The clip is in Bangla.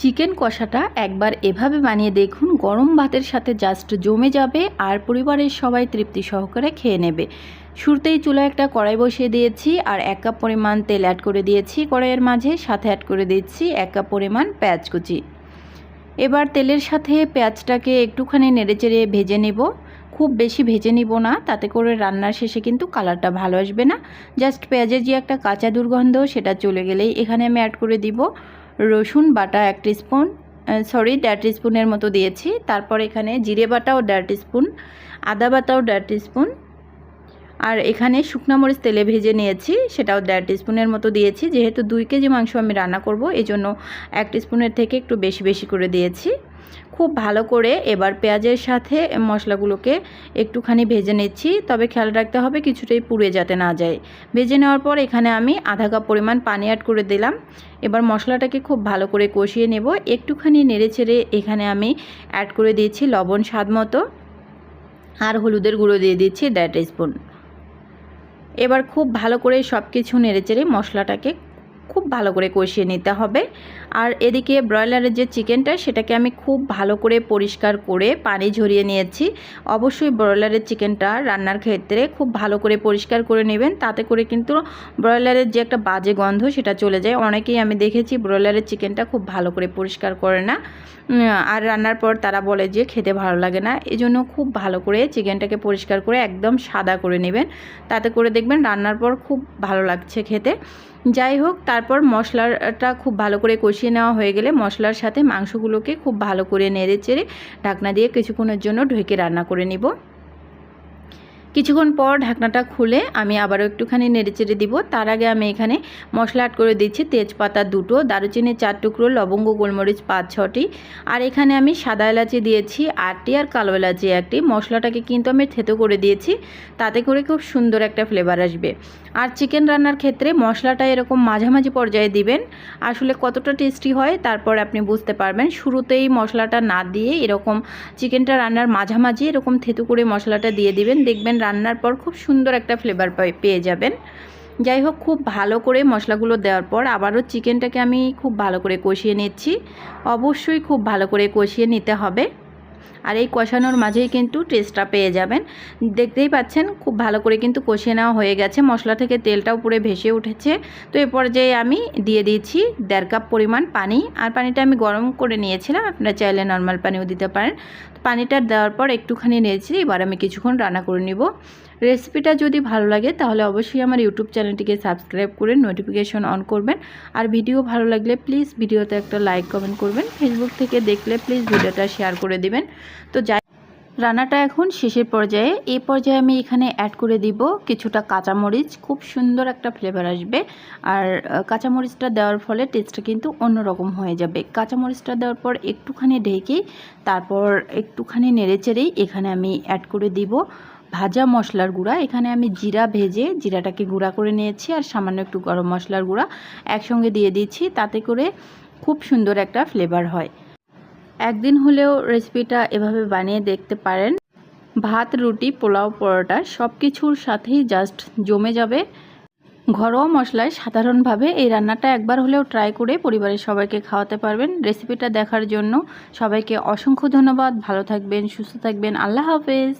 চিকেন কষাটা একবার এভাবে বানিয়ে দেখুন, গরম ভাতের সাথে জাস্ট জমে যাবে আর পরিবারের সবাই তৃপ্তি সহকারে খেয়ে নেবে। শুরুতেই চুলায় একটা কড়াই বসিয়ে দিয়েছি আর এক কাপ পরিমাণ তেল অ্যাড করে দিয়েছি। কড়াইয়ের মাঝে সাথে অ্যাড করে দিচ্ছি এক কাপ পরিমাণ পেঁয়াজ কুচি। এবার তেলের সাথে পেঁয়াজটাকে একটুখানি নেড়েচেড়ে ভেজে নেব। খুব বেশি ভেজে নিব না, তাতে করে রান্নার শেষে কিন্তু কালারটা ভালো আসবে না। জাস্ট পেঁয়াজের যে একটা কাঁচা দুর্গন্ধ সেটা চলে গেলেই এখানে আমি অ্যাড করে দিব। রসুন বাটা এক স্পুন সরি দেড় স্পুনের মতো দিয়েছি। তারপর এখানে জিরে বাটাও দেড় স্পুন আদা বাটাও দেড় স্পুন আর এখানে শুকনা মরিচ তেলে ভেজে নিয়েছি, সেটাও দেড় স্পুনের মতো দিয়েছি। যেহেতু দুই কেজি মাংস আমি রান্না করব এই জন্য এক স্পুনের থেকে একটু বেশি বেশি করে দিয়েছি। খুব ভালো করে এবার পেঁয়াজের সাথে মশলাগুলোকে একটুখানি ভেজে নিচ্ছি। তবে খেয়াল রাখতে হবে কিছুটাই পুড়ে যাতে না যায়। ভেজে নেওয়ার পর এখানে আমি আধা কাপ পরিমাণ পানি অ্যাড করে দিলাম। এবার মশলাটাকে খুব ভালো করে কষিয়ে নেব। একটুখানি নেড়ে ছেড়ে এখানে আমি অ্যাড করে দিয়েছি লবণ স্বাদ মতো। আর হলুদের গুঁড়ো দিয়ে দিচ্ছি দেড় স্পুন এবার খুব ভালো করে সব কিছু নেড়েচেড়ে মশলাটাকে খুব ভালো করে কষিয়ে নিতে হবে। আর এদিকে ব্রয়লারের যে চিকেনটা, সেটাকে আমি খুব ভালো করে পরিষ্কার করে পানি ঝরিয়ে নিয়েছি। অবশ্যই ব্রয়লারের চিকেনটা রান্নার ক্ষেত্রে খুব ভালো করে পরিষ্কার করে নেবেন। তাতে করে কিন্তু ব্রয়লারের যে একটা বাজে গন্ধ, সেটা চলে যায়। অনেকেই আমি দেখেছি ব্রয়লারের চিকেনটা খুব ভালো করে পরিষ্কার করে না। আর রান্নার পর তারা বলে যে খেতে ভালো লাগে না। এই জন্য খুব ভালো করে চিকেনটাকে পরিষ্কার করে একদম সাদা করে নেবেন। তাতে করে দেখবেন রান্নার পর খুব ভালো লাগছে খেতে। যাই হোক তারপর মশলাটা খুব ভালো করে কষিয়ে নেওয়া হয়ে গেলে মশলার সাথে মাংসগুলোকে খুব ভালো করে নেড়ে চেড়ে ঢাকনা দিয়ে কিছুক্ষণের জন্য ঢেকে রান্না করে নিব। কিছুক্ষণ পর ঢাকনাটা খুলে আমি আবারও একটুখানি নেড়েচেড়ে দিব। তার আগে আমি এখানে মশলা অ্যাড করে দিচ্ছি তেজপাতা দুটো দারুচিনি চার টুকরো, লবঙ্গ, গোলমরিচ পাঁচ, ছটি। আর এখানে আমি সাদা এলাচি দিয়েছি আটটি আর কালো এলাচি একটি। মশলাটাকে কিন্তু আমি থেতো করে দিয়েছি, তাতে করে খুব সুন্দর একটা ফ্লেভার আসবে। আর চিকেন রান্নার ক্ষেত্রে মশলাটা এরকম মাঝামাঝি পর্যায়ে দিবেন, আসলে কতটা টেস্টি হয় তারপর আপনি বুঝতে পারবেন। শুরুতেই মশলাটা না দিয়ে এরকম চিকেনটা রান্নার মাঝামাঝি এরকম থেতু করে মশলাটা দিয়ে দিবেন। দেখবেন রান্নার পর খুব সুন্দর একটা ফ্লেভার পেয়ে যাবেন। যাই হোক, খুব ভালো করে মশলাগুলো দেওয়ার পর আবারও চিকেনটাকে আমি খুব ভালো করে কষিয়ে নিচ্ছি। অবশ্যই খুব ভালো করে কষিয়ে নিতে হবে। আর এই কষানোর মাঝেই কিন্তু টেস্টটা পেয়ে যাবেন। দেখতেই পাচ্ছেন, খুব ভালো করে কিন্তু কষিয়ে নেওয়া হয়ে গেছে। মশলা থেকে তেলটাও উপরে ভেসে উঠেছে। তো এ পর্যায়ে আমি দিয়ে দিয়েছি দেড় কাপ পরিমাণ পানি। আর পানিটা আমি গরম করে নিয়েছিলাম। আপনারা চাইলে নর্মাল পানিও দিতে পারেন। পানিটা দেওয়ার পর একটুখানি নিয়েছি এবার আমি কিছুক্ষণ রান্না করে নিব। রেসিপিটা যদি ভালো লাগে, তাহলে অবশ্যই আমার ইউটিউব চ্যানেলটিকে সাবস্ক্রাইব করে নোটিফিকেশন অন করবেন। আর ভিডিও ভালো লাগলে প্লিজ ভিডিওতে একটা লাইক কমেন্ট করবেন। ফেসবুক থেকে দেখলে প্লিজ ভিডিওটা শেয়ার করে দিবেন। তো যাই রান্নাটা এখন শেষের পর্যায়ে। এই পর্যায়ে আমি এখানে অ্যাড করে দিব কিছুটা কাঁচামরিচ। খুব সুন্দর একটা ফ্লেভার আসবে। আর কাঁচামরিচটা দেওয়ার ফলে টেস্টটা কিন্তু অন্যরকম হয়ে যাবে। কাঁচামরিচটা দেওয়ার পর একটুখানি ঢেকেই তারপর একটুখানি নেড়েচেড়েই এখানে আমি অ্যাড করে দিব। ভাজা মশলার গুঁড়া। এখানে আমি জিরা ভেজে জিরাটাকে গুঁড়া করে নিয়েছি আর সামান্য একটু গরম মশলার গুঁড়া একসঙ্গে দিয়ে দিচ্ছি, তাতে করে খুব সুন্দর একটা ফ্লেভার হয়। একদিন হলেও রেসিপিটা এভাবে বানিয়ে দেখতে পারেন। ভাত, রুটি, পোলাও, পরোটা সব কিছুর সাথেই জাস্ট জমে যাবে। ঘরোয়া মশলায় সাধারণভাবে এই রান্নাটা একবার হলেও ট্রাই করে পরিবারের সবাইকে খাওয়াতে পারবেন। রেসিপিটা দেখার জন্য সবাইকে অসংখ্য ধন্যবাদ। ভালো থাকবেন, সুস্থ থাকবেন। আল্লাহ হাফেজ।